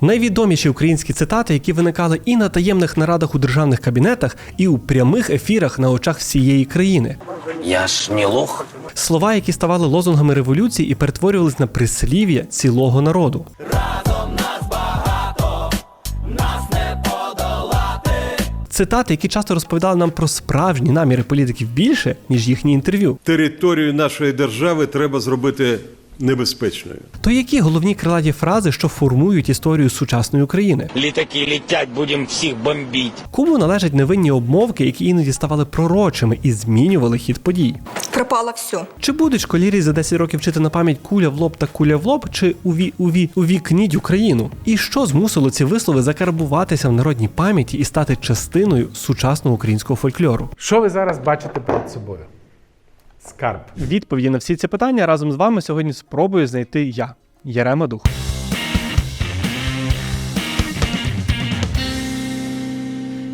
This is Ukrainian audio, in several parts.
Найвідоміші українські цитати, які виникали і на таємних нарадах у державних кабінетах, і у прямих ефірах на очах всієї країни. Я ж не лох. Слова, які ставали лозунгами революції і перетворювались на прислів'я цілого народу. Цитати, які часто розповідали нам про справжні наміри політиків більше, ніж їхні інтерв'ю. Територію нашої держави треба зробити небезпечною. То які головні крилаті фрази, що формують історію сучасної України? Літаки літять, будемо всіх бомбити. Кому належать невинні обмовки, які іноді ставали пророчими і змінювали хід подій? пропало все. Чи будуть школярі за 10 років вчити на пам'ять куля в лоб та куля в лоб, чи уві, уві, увікніть Україну? І що змусило ці вислови закарбуватися в народній пам'яті і стати частиною сучасного українського фольклору? Що ви зараз бачите перед собою? Скарб. Відповіді на всі ці питання разом з вами сьогодні спробую знайти я, Ярема Дух.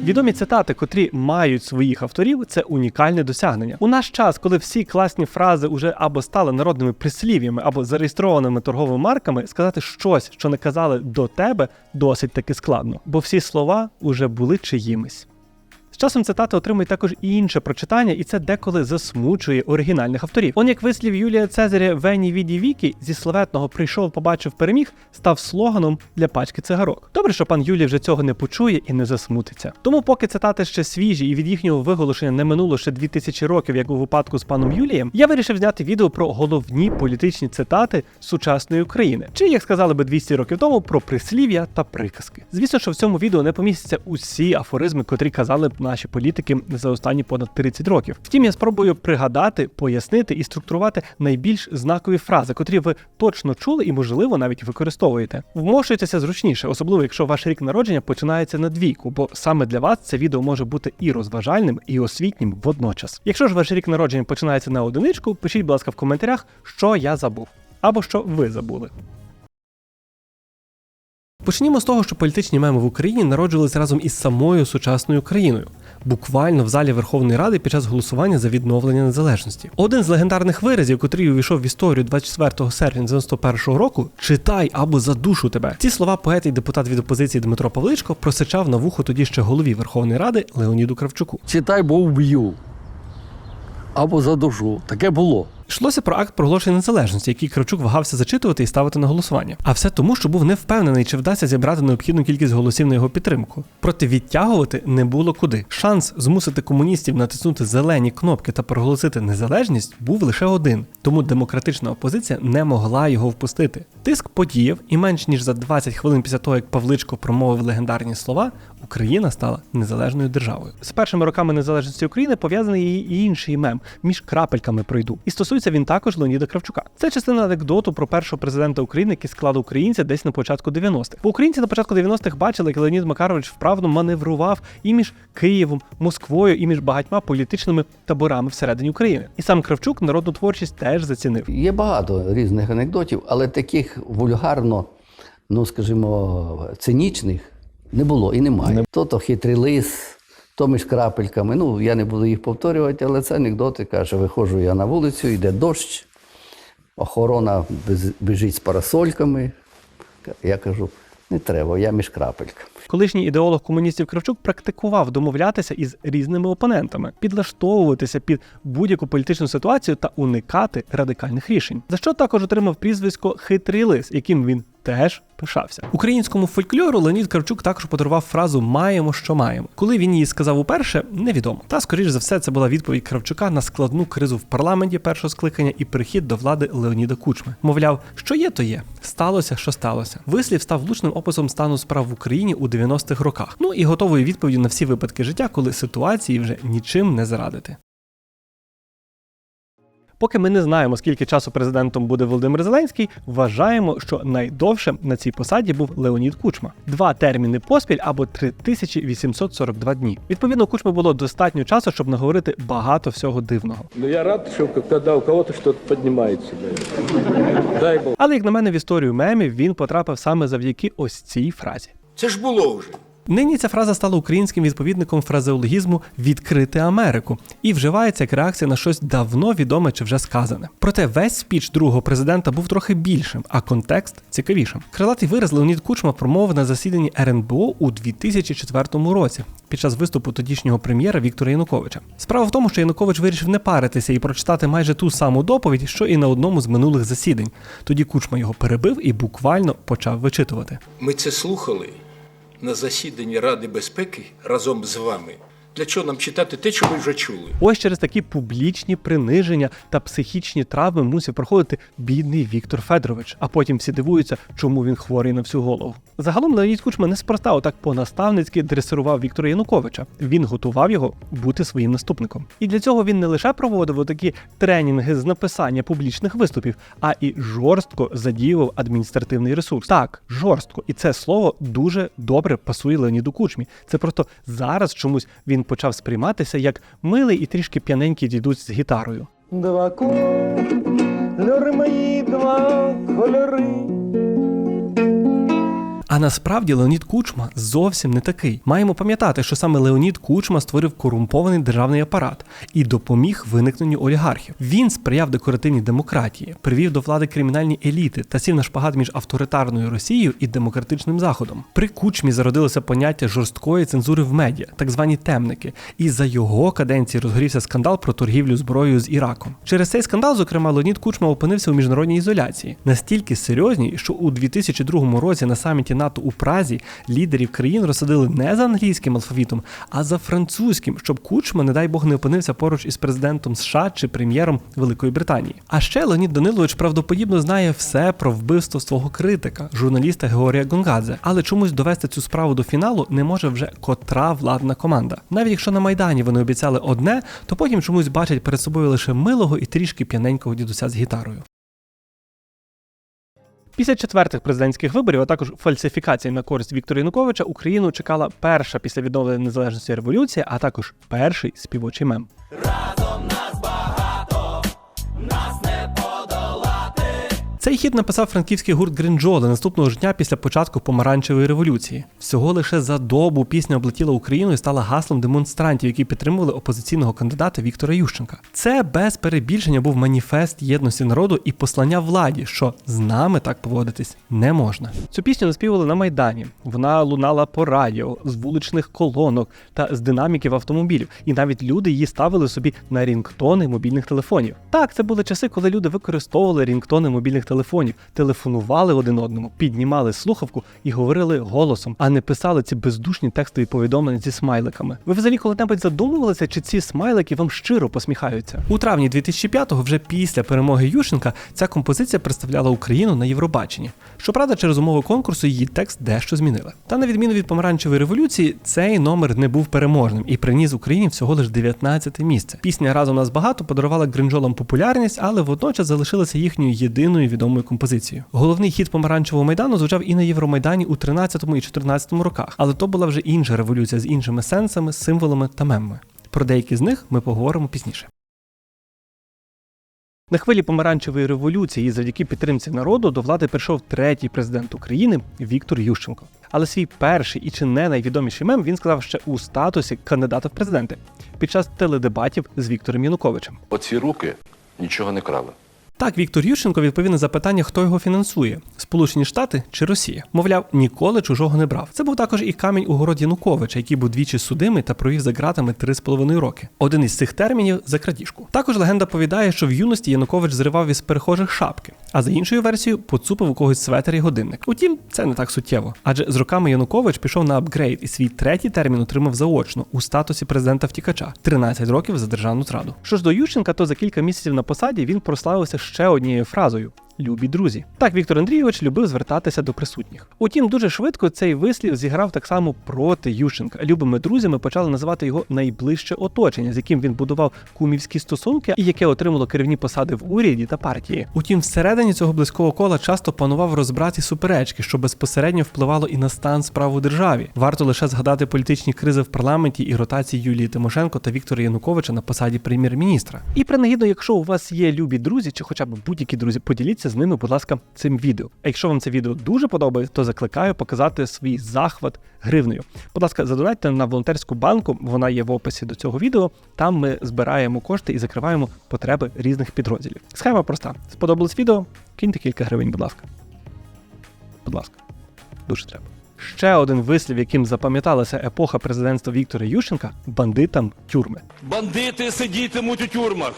Відомі цитати, котрі мають своїх авторів, це унікальне досягнення. У наш час, коли всі класні фрази уже або стали народними прислів'ями, або зареєстрованими торговими марками, сказати щось, що не казали до тебе, досить таки складно, бо всі слова уже були чиїмись. Часом цитати отримують також і інше прочитання, і це деколи засмучує оригінальних авторів. Он як вислів Юлія Цезаря Вені Віді Вікі зі славетного прийшов, побачив, переміг, став слоганом для пачки цигарок. Добре, що пан Юлій вже цього не почує і не засмутиться. Тому, поки цитати ще свіжі і від їхнього виголошення не минуло ще 2000 років, як у випадку з паном Юлієм, я вирішив зняти відео про головні політичні цитати сучасної України, чи як сказали би 200 років тому, про прислів'я та приказки. Звісно, що в цьому відео не помістяться усі афоризми, котрі казали б наші політики за останні понад 30 років. Втім, я спробую пригадати, пояснити і структурувати найбільш знакові фрази, котрі ви точно чули і, можливо, навіть використовуєте. Вмошуйтеся зручніше, особливо якщо ваш рік народження починається на двійку, бо саме для вас це відео може бути і розважальним, і освітнім водночас. Якщо ж ваш рік народження починається на одиничку, пишіть, будь ласка, в коментарях, що я забув або що ви забули. Почнімо з того, що політичні меми в Україні народжувалися разом із самою сучасною країною, буквально в залі Верховної Ради під час голосування за відновлення незалежності. Один з легендарних виразів, котрий увійшов в історію 24 серпня 91 року, читай або задушу тебе. Ці слова поет і депутат від опозиції Дмитро Павличко просичав на вухо тоді ще голові Верховної Ради Леоніду Кравчуку. Читай, бо вб'ю. Або за душу. Таке було. Йшлося про акт проголошення незалежності, який Кравчук вагався зачитувати і ставити на голосування. А все тому, що був не впевнений, чи вдасться зібрати необхідну кількість голосів на його підтримку. Проте відтягувати не було куди. Шанс змусити комуністів натиснути зелені кнопки та проголосити незалежність був лише один, тому демократична опозиція не могла його впустити. Тиск подіяв, і менш ніж за 20 хвилин після того, як Павличко промовив легендарні слова, Україна стала незалежною державою. З першими роками незалежності України пов'язаний і інший мем між крапельками пройду. І стосується він також Леоніда Кравчука. Це частина анекдоту про першого президента України, який склад українця десь на початку 90-х. Бо українці на початку 90-х бачили, як Леонід Макарович вправно маневрував і між Києвом, Москвою, і між багатьма політичними таборами всередині України. І сам Кравчук народну творчість теж зацінив. Є багато різних анекдотів, але таких вульгарно, ну скажімо, цинічних не було і немає. То то хитрий лис, то між крапельками. Ну, я не буду їх повторювати, але це анекдоти. Каже, виходжу я на вулицю, йде дощ, охорона біжить з парасольками. Я кажу, не треба, я між крапельками. Колишній ідеолог комуністів Кравчук практикував домовлятися із різними опонентами, підлаштовуватися під будь-яку політичну ситуацію та уникати радикальних рішень. За що також отримав прізвисько Хитрий лис, яким він теж пишався. Українському фольклору Леонід Кравчук також подарував фразу Маємо, що маємо. Коли він її сказав уперше, невідомо. Та скоріш за все, це була відповідь Кравчука на складну кризу в парламенті першого скликання і перехід до влади Леоніда Кучми. Мовляв, що є, то є. Сталося, що сталося. Вислів став влучним описом стану справ в Україні у 90-х роках. Ну і готовою відповіддю на всі випадки життя, коли ситуації вже нічим не зарадити. Поки ми не знаємо, скільки часу президентом буде Володимир Зеленський, вважаємо, що найдовше на цій посаді був Леонід Кучма. Два терміни поспіль або 3842 дні. Відповідно, у Кучми було достатньо часу, щоб наговорити багато всього дивного. Но я рад, что когда у кого-то что-то Дай Бог. Але як на мене, в історію мемів він потрапив саме завдяки ось цій фразі. Це ж було вже. Нині ця фраза стала українським відповідником фразеологізму відкрити Америку і вживається як реакція на щось давно відоме чи вже сказане. Проте весь спіч другого президента був трохи більшим, а контекст цікавішим. Крилатий вираз Леонід Кучма промовив на засіданні РНБО у 2004 році під час виступу тодішнього прем'єра Віктора Януковича. Справа в тому, що Янукович вирішив не паритися і прочитати майже ту саму доповідь, що і на одному з минулих засідань. Тоді Кучма його перебив і буквально почав вичитувати. Ми це слухали на засіданні Ради безпеки разом з вами. Для чого нам читати те, що ви вже чули? Ось через такі публічні приниження та психічні травми мусив проходити бідний Віктор Федорович. А потім всі дивуються, чому він хворий на всю голову. Загалом Леонід Кучма неспроста отак по-наставницьки дресирував Віктора Януковича. Він готував його бути своїм наступником. І для цього він не лише проводив такі тренінги з написання публічних виступів, а і жорстко задіював адміністративний ресурс. Так, жорстко. І це слово дуже добре пасує Леоніду Кучмі. Це просто зараз чомусь він почав сприйматися як милий і трішки п'яненький дідусь з гітарою. Два кольори мої, два кольори. А насправді Леонід Кучма зовсім не такий. Маємо пам'ятати, що саме Леонід Кучма створив корумпований державний апарат і допоміг виникненню олігархів. Він сприяв декоративній демократії, привів до влади кримінальні еліти та сів на шпагат між авторитарною Росією і демократичним Заходом. При Кучмі зародилося поняття жорсткої цензури в медіа, так звані темники. І за його каденції розгорівся скандал про торгівлю зброєю з Іраком. Через цей скандал, зокрема, Леонід Кучма опинився у міжнародній ізоляції, настільки серйозній, що у 2002 році на саміті НАТО у Празі лідерів країн розсадили не за англійським алфавітом, а за французьким, щоб Кучма, не дай Бог, не опинився поруч із президентом США чи прем'єром Великої Британії. А ще Леонід Данилович правдоподібно знає все про вбивство свого критика, журналіста Георгія Гонгадзе, але чомусь довести цю справу до фіналу не може вже котра владна команда. Навіть якщо на майдані вони обіцяли одне, то потім чомусь бачать перед собою лише милого і трішки п'яненького дідуся з гітарою. Після четвертих президентських виборів, а також фальсифікацій на користь Віктора Януковича, Україну чекала перша після відновлення незалежності революція, а також перший співочий мем. Цей хіт написав франківський гурт Гринджоли наступного ж дня після початку помаранчевої революції. Всього лише за добу пісня облетіла Україну і стала гаслом демонстрантів, які підтримували опозиційного кандидата Віктора Ющенка. Це без перебільшення був маніфест єдності народу і послання владі, що з нами так поводитись не можна. Цю пісню наспівали на майдані. Вона лунала по радіо, з вуличних колонок та з динаміків автомобілів. І навіть люди її ставили собі на рінгтони мобільних телефонів. Так, це були часи, коли люди використовували рінгтони мобільних телефонів, телефонували один одному, піднімали слухавку і говорили голосом, а не писали ці бездушні текстові повідомлення зі смайликами. Ви взагалі коли-небудь задумувалися, чи ці смайлики вам щиро посміхаються? У травні 2005-го, вже після перемоги Ющенка, ця композиція представляла Україну на Євробаченні. Щоправда, через умови конкурсу її текст дещо змінили. Та на відміну від помаранчевої революції, цей номер не був переможним і приніс Україні всього лиш 19 місце. Пісня разом нас багато подарувала гринджолам популярність, але водночас залишилася їхньою єдиною відомою композицією. Головний хіт помаранчевого майдану звучав і на Євромайдані у 13 і 14 роках, але то була вже інша революція з іншими сенсами, символами та мемами. Про деякі з них ми поговоримо пізніше. На хвилі помаранчевої революції, завдяки підтримці народу, до влади прийшов третій президент України Віктор Ющенко. Але свій перший і чи не найвідоміший мем він сказав ще у статусі кандидата в президенти під час теледебатів з Віктором Януковичем. Оці руки нічого не крали. Так, Віктор Ющенко відповів на запитання, хто його фінансує: Сполучені Штати чи Росія. Мовляв, ніколи чужого не брав. Це був також і камінь у город Януковича, який був двічі судимий та провів за ґратами три з половиною роки. Один із цих термінів за крадіжку. Також легенда повідає, що в юності Янукович зривав із перехожих шапки, а за іншою версією поцупив у когось светер і годинник. Утім, це не так суттєво. Адже з роками Янукович пішов на апгрейд і свій третій термін отримав заочно у статусі президента втікача 13 років за державну зраду. Що ж до Ющенка, то за кілька місяців на посаді він прославився ще однією фразою. Любі друзі, так Віктор Андрійович любив звертатися до присутніх. Утім, дуже швидко цей вислів зіграв так само проти Ющенка. Любими друзями почали називати його найближче оточення, з яким він будував кумівські стосунки і яке отримало керівні посади в уряді та партії. Утім, всередині цього близького кола часто панував розбрат і суперечки, що безпосередньо впливало і на стан справ у державі. Варто лише згадати політичні кризи в парламенті і ротації Юлії Тимошенко та Віктора Януковича на посаді прем'єр-міністра. І принагідно, якщо у вас є любі друзі, чи хоча б будь-які друзі, поділіться з ними, будь ласка, цим відео. А якщо вам це відео дуже подобається, то закликаю показати свій захват гривнею. Будь ласка, задонайте на волонтерську банку, вона є в описі до цього відео. Там ми збираємо кошти і закриваємо потреби різних підрозділів. Схема проста. Сподобалось відео? Киньте кілька гривень, будь ласка. Будь ласка, дуже треба. Ще один вислів, яким запам'яталася епоха президентства Віктора Ющенка бандитам тюрми. Бандити сидітимуть у тюрмах.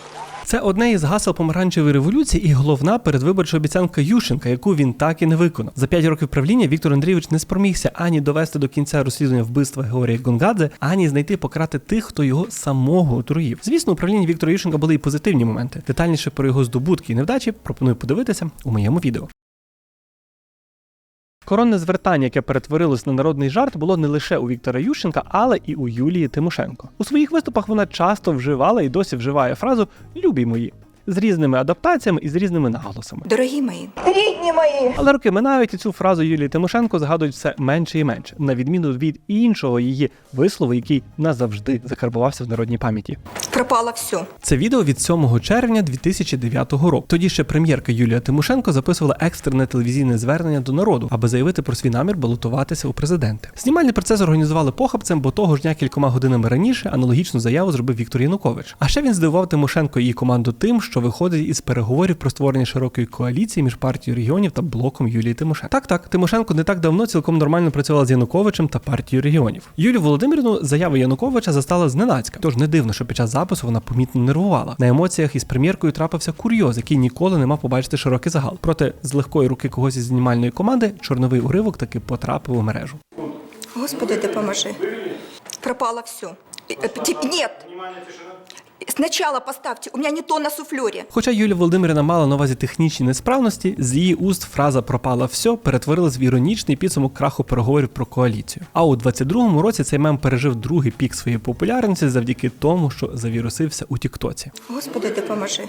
Це одне із гасел помаранчевої революції і головна передвиборча обіцянка Ющенка, яку він так і не виконав. За п'ять років правління Віктор Андрійович не спромігся ані довести до кінця розслідування вбивства Георгія Гонгадзе, ані знайти пократи тих, хто його самого отруїв. Звісно, у правлінні Віктора Ющенка були і позитивні моменти. Детальніше про його здобутки і невдачі пропоную подивитися у моєму відео. Коронне звертання, яке перетворилось на народний жарт, було не лише у Віктора Ющенка, але і у Юлії Тимошенко. У своїх виступах вона часто вживала і досі вживає фразу Любі мої з різними адаптаціями і з різними наголосами. Дорогі мої, мої, Але роки минають і цю фразу Юлії Тимошенко згадують все менше і менше, на відміну від іншого її вислову, який назавжди закарбувався в народній пам'яті. пропало все. Це відео від 7 червня 2009 року. Тоді ще прем'єрка Юлія Тимошенко записувала екстрене телевізійне звернення до народу, аби заявити про свій намір балотуватися у президенти. Знімальний процес організували похабцем, бо того ж дня кількома годинами раніше аналогічну заяву зробив Віктор Янукович. А ще він здивував Тимошенко і її команду тим, що виходить із переговорів про створення широкої коаліції між партією регіонів та блоком Юлії Тимошенко. Так, так, Тимошенко не так давно цілком нормально працювала з Януковичем та партією регіонів. Юлію Володимирівну заява Януковича застала зненацька. Тож не дивно, що під час запису вона помітно нервувала. На емоціях із прем'єркою трапився курйоз, який ніколи не мав побачити широкий загал. Проте з легкої руки когось із знімальної команди чорновий уривок таки потрапив у мережу. Господи, допоможи. Пропало все. Нет. Сначала поставьте. У меня не то на суфлере. Хоча Юлія Володимирівна мала на увазі технічні несправності, з її уст фраза пропала все перетворилась в іронічний підсумок краху переговорів про коаліцію. А у 22-му році цей мем пережив другий пік своєї популярності завдяки тому, що завірусився у Тіктоці. Господи, допоможи.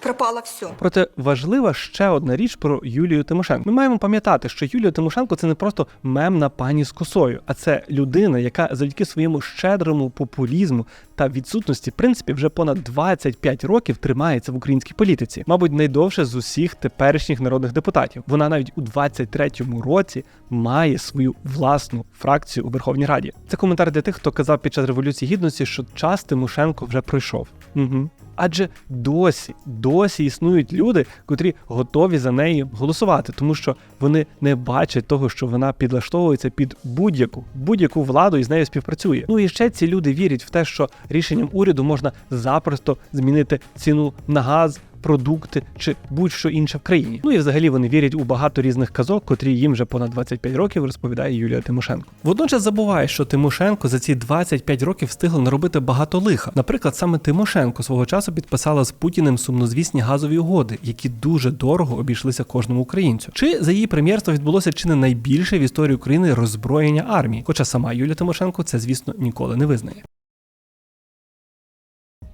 Пропало все. Проте важлива ще одна річ про Юлію Тимошенко. Ми маємо пам'ятати, що Юлія Тимошенко це не просто мемна пані з косою, а це людина, яка завдяки своєму щедрому популізму та відсутності, в принципі, вже понад 25 років тримається в українській політиці, мабуть, найдовше з усіх теперішніх народних депутатів. Вона навіть у 23-му році має свою власну фракцію у Верховній Раді. Це коментар для тих, хто казав під час революції гідності, що час Тимошенко вже пройшов. Угу. Адже досі, досі існують люди, котрі готові за неї голосувати, тому що вони не бачать того, що вона підлаштовується під будь-яку будь-яку владу і з нею співпрацює. Ну і ще ці люди вірять в те, що рішенням уряду можна запросто змінити ціну на газ. Продукти чи будь-що інше в країні. Ну і взагалі вони вірять у багато різних казок, котрі їм вже понад 25 років розповідає Юлія Тимошенко. Водночас забуває, що Тимошенко за ці 25 років встигла наробити багато лиха. Наприклад, саме Тимошенко свого часу підписала з Путіним сумнозвісні газові угоди, які дуже дорого обійшлися кожному українцю. Чи за її прем'єрство відбулося чи не найбільше в історії України роззброєння армії? Хоча сама Юлія Тимошенко це, звісно, ніколи не визнає.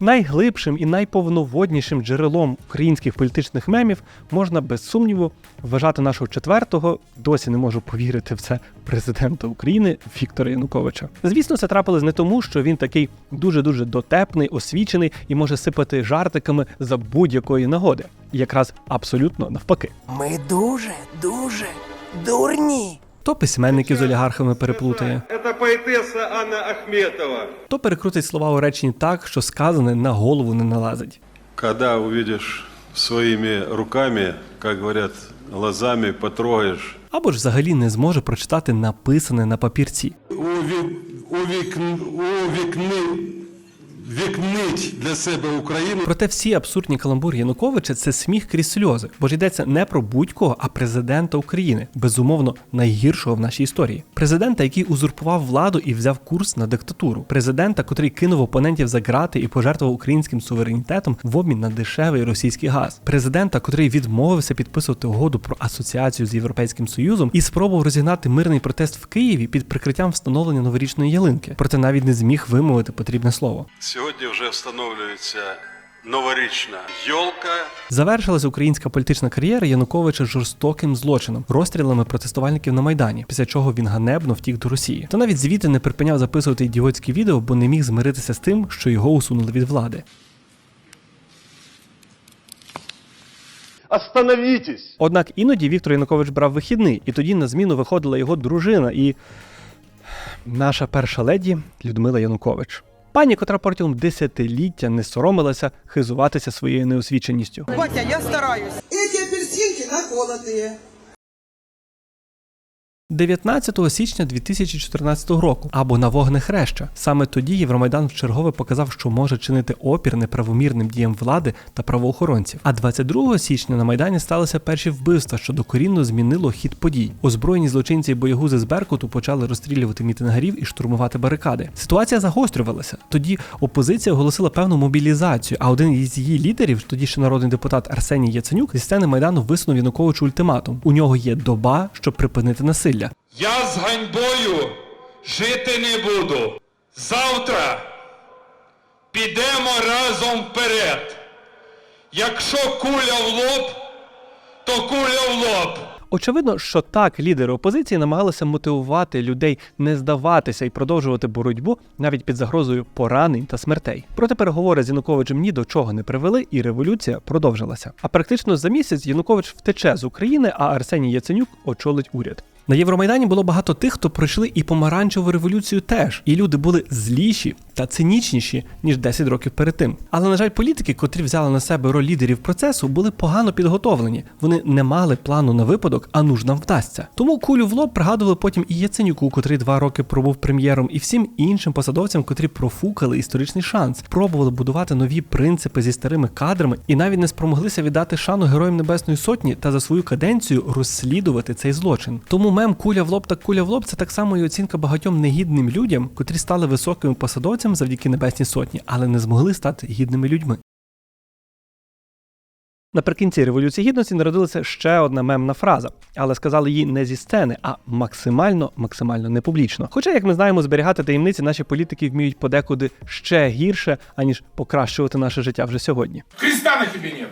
Найглибшим і найповноводнішим джерелом українських політичних мемів можна без сумніву вважати нашого четвертого, досі не можу повірити в це президента України Віктора Януковича. Звісно, це трапилось не тому, що він такий дуже дуже дотепний, освічений і може сипати жартиками за будь-якої нагоди. Якраз абсолютно навпаки. Ми дуже, дуже дурні. То письменники з олігархами переплутає, Це поетеса Анна Ахметова. то перекрутить слова у реченні так, що сказане на голову не налазить. Когда увидишь своими руками, как говорят, глазами потрогаешь, Або ж взагалі не зможе прочитати написане на папірці. Вікнить для себе Україну. Проте всі абсурдні каламбури Януковича це сміх крізь сльози, бо ж йдеться не про будь-кого, а президента України, безумовно найгіршого в нашій історії. Президента, який узурпував владу і взяв курс на диктатуру. Президента, котрий кинув опонентів за грати і пожертвував українським суверенітетом в обмін на дешевий російський газ. Президента, котрий відмовився підписувати угоду про асоціацію з Європейським Союзом і спробував розігнати мирний протест в Києві під прикриттям встановлення новорічної ялинки. Проте навіть не зміг вимовити потрібне слово. Сьогодні вже встановлюється новорічна йолка. Завершилась українська політична кар'єра Януковича жорстоким злочином, розстрілами протестувальників на майдані, після чого він ганебно втік до Росії. Та навіть звідти не припиняв записувати ідіотські відео, бо не міг змиритися з тим, що його усунули від влади. Остановитесь! Однак іноді Віктор Янукович брав вихідний, і тоді на зміну виходила його дружина і наша перша леді Людмила Янукович. Пані, котра протягом десятиліття не соромилася хизуватися своєю неосвіченістю. Батя, я стараюсь. Ці апельсинки наколотые. 19 січня 2014 року або на вогнехреща. Саме тоді Євромайдан вчергове показав, що може чинити опір неправомірним діям влади та правоохоронців. А 22 січня на майдані сталися перші вбивства, що докорінно змінило хід подій. Озброєні злочинці і боягузи з Беркуту почали розстрілювати мітингарів і штурмувати барикади. Ситуація загострювалася. Тоді опозиція оголосила певну мобілізацію. А один із її лідерів, тоді ще народний депутат Арсеній Яценюк, зі сцени майдану висунув Януковичу ультиматум. У нього є доба, щоб припинити насилля. Я з ганьбою жити не буду. Завтра підемо разом вперед. Якщо куля в лоб, то куля в лоб. Очевидно, що так лідери опозиції намагалися мотивувати людей не здаватися і продовжувати боротьбу навіть під загрозою поранень та смертей. Проте переговори з Януковичем ні до чого не привели, і революція продовжилася. А практично за місяць Янукович втече з України, а Арсеній Яценюк очолить уряд. На Євромайдані було багато тих, хто пройшли і помаранчеву революцію теж, і люди були зліші та цинічніші ніж 10 років перед тим. Але на жаль, політики, котрі взяли на себе роль лідерів процесу, були погано підготовлені. Вони не мали плану на випадок, а нуж нам вдасться. Тому кулю в лоб пригадували потім і Яценюку, котрий два роки пробув прем'єром, і всім іншим посадовцям, котрі профукали історичний шанс, пробували будувати нові принципи зі старими кадрами і навіть не спромоглися віддати шану героям Небесної Сотні та за свою каденцію розслідувати цей злочин. Тому мем куля в лоб та куля в лоб це так само і оцінка багатьом негідним людям, котрі стали високими посадовцями завдяки Небесній Сотні, але не змогли стати гідними людьми. Наприкінці революції гідності народилася ще одна мемна фраза, але сказали її не зі сцени, а максимально, максимально не публічно. Хоча, як ми знаємо, зберігати таємниці наші політики вміють подекуди ще гірше, аніж покращувати наше життя вже сьогодні. Христа на тебе нет.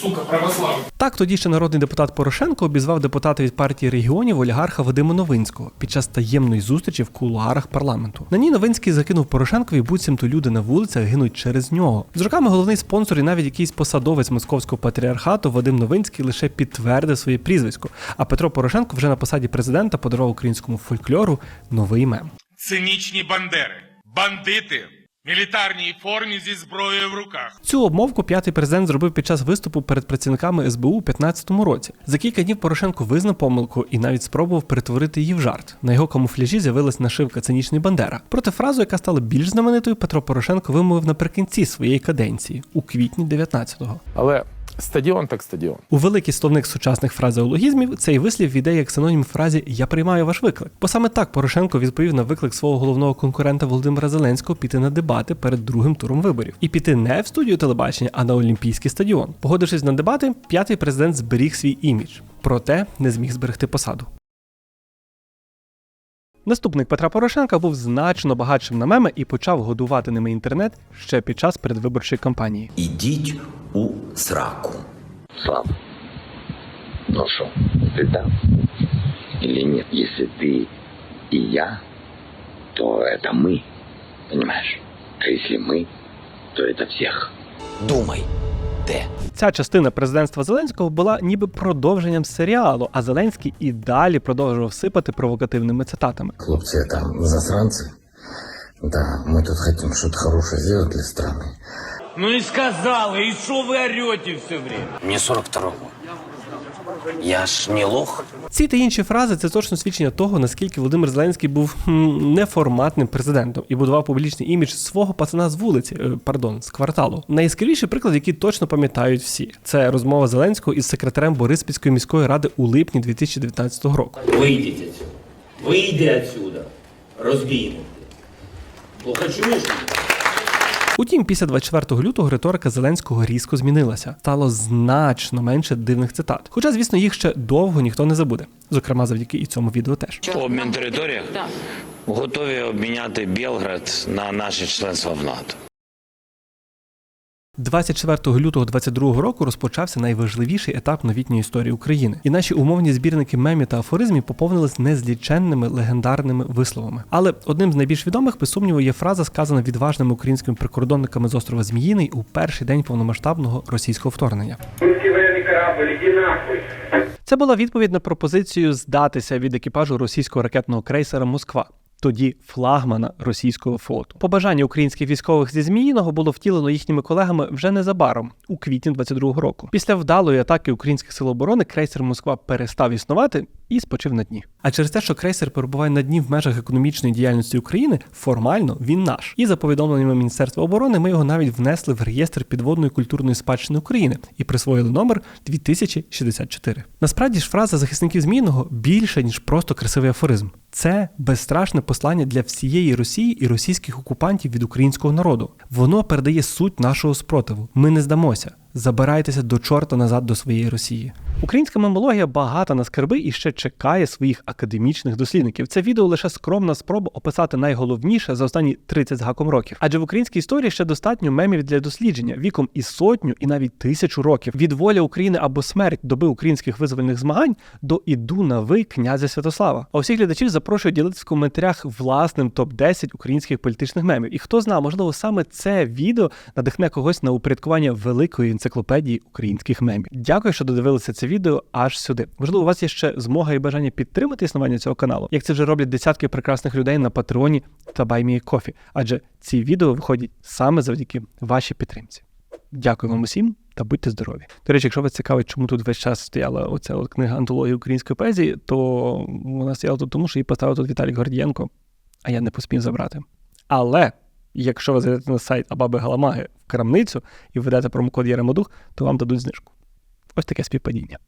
Сука, православный. Так тоді ще народний депутат Порошенко обізвав депутата від партії регіонів олігарха Вадима Новинського під час таємної зустрічі в кулуарах парламенту. На ній Новинський закинув Порошенкові, буцімто люди на вулицях гинуть через нього. З роками головний спонсор і навіть якийсь посадовець московського патріархату Вадим Новинський лише підтвердив своє прізвисько. А Петро Порошенко вже на посаді президента подарував українському фольклору новий мем. Цинічні бандери, бандити, мілітарній формі зі зброєю в руках. Цю обмовку п'ятий президент зробив під час виступу перед працівниками СБУ у 2015 році. За кілька днів Порошенко визнав помилку і навіть спробував перетворити її в жарт. На його камуфляжі з'явилась нашивка цинічний Бандера. Проте фразу, яка стала більш знаменитою, Петро Порошенко вимовив наприкінці своєї каденції у квітні 19-го. Але стадіон так стадіон. У великий словник сучасних фразеологізмів цей вислів війде як синонім фразі Я приймаю ваш виклик. Бо саме так Порошенко відповів на виклик свого головного конкурента Володимира Зеленського піти на дебати перед другим туром виборів і піти не в студію телебачення, а на Олімпійський стадіон. Погодившись на дебати, п'ятий президент зберіг свій імідж, проте не зміг зберегти посаду. Наступник Петра Порошенка був значно багатшим на меми і почав годувати ними інтернет ще під час передвиборчої кампанії. Ідіть у сраку. Сам. Ну что, ты там? Или нет? Если ты и я, то это мы. Понимаешь? А если мы, то это всех. Думай, де. Ця частина президентства Зеленського була ніби продовженням серіалу, а Зеленський і далі продовжував сипати провокативними цитатами. Хлопцы, это засранцы. Да, мы тут хотим что-то хорошее сделать для страны. Ну і сказали, і що ви орете все время? Мені 42 год. Я ж не лох. Ці та інші фрази це точно свідчення того, наскільки Володимир Зеленський був неформатним президентом і будував публічний імідж свого пацана з вулиці, е, пардон, з кварталу. Найяскравіший приклад, який точно пам'ятають всі, це розмова Зеленського із секретарем Бориспільської міської ради у липні 2019 року. Вийдіть отсюда. Вийди отсюда. Розбійник. Плохо чуєш? Утім, після 24 лютого риторика Зеленського різко змінилася. Стало значно менше дивних цитат. Хоча, звісно, їх ще довго ніхто не забуде. Зокрема, завдяки і цьому відео теж. Обмін територіях? Готові обміняти Білград на наше членство в НАТО. 24 лютого 22 року розпочався найважливіший етап новітньої історії України, і наші умовні збірники мемів та афоризмів поповнились незліченними легендарними висловами. Але одним з найбільш відомих, без сумніву, є фраза, сказана відважними українськими прикордонниками з острова Зміїний у перший день повномасштабного російського вторгнення. Це була відповідь на пропозицію здатися від екіпажу російського ракетного крейсера Москва. Тоді флагмана російського флоту. Побажання українських військових зі Зміїного було втілено їхніми колегами вже незабаром, у квітні 22-го року. Після вдалої атаки українських сил оборони крейсер Москва перестав існувати і спочив на дні. А через те, що крейсер перебуває на дні в межах економічної діяльності України, формально він наш. І за повідомленнями Міністерства оборони, ми його навіть внесли в реєстр підводної культурної спадщини України і присвоїли номер 2064. Насправді ж фраза захисників Зміїного більше ніж просто красивий афоризм. Це безстрашне послання для всієї Росії і російських окупантів від українського народу. Воно передає суть нашого спротиву. Ми не здамося. Забирайтеся до чорта назад до своєї Росії. Українська мемологія багата на скарби і ще чекає своїх академічних дослідників. Це відео лише скромна спроба описати найголовніше за останні 30 з гаком років. Адже в українській історії ще достатньо мемів для дослідження віком і сотню, і навіть тисячу років. Від воля України або смерть доби українських визвольних змагань до іду на ви князя Святослава. А усіх глядачів запрошую ділитися в коментарях власним топ 10 українських політичних мемів. І хто знає, можливо, саме це відео надихне когось на упорядкування великої енциклопедії українських мемів. Дякую, що додивилися це відео аж сюди. Можливо, у вас є ще змога і бажання підтримати існування цього каналу, як це вже роблять десятки прекрасних людей на Патреоні та BuyMeACoffee, адже ці відео виходять саме завдяки вашій підтримці. Дякую вам усім та будьте здорові. До речі, якщо вас цікавить, чому тут весь час стояла оця от книга антології української поезії, то вона стояла тут тому, що її поставив тут Віталій Гордієнко, а я не поспів забрати. Але якщо ви зайдете на сайт Абаби Галамаги в крамницю і введете промокод Яремодух, то вам дадуть знижку. Ось таке співпадіння.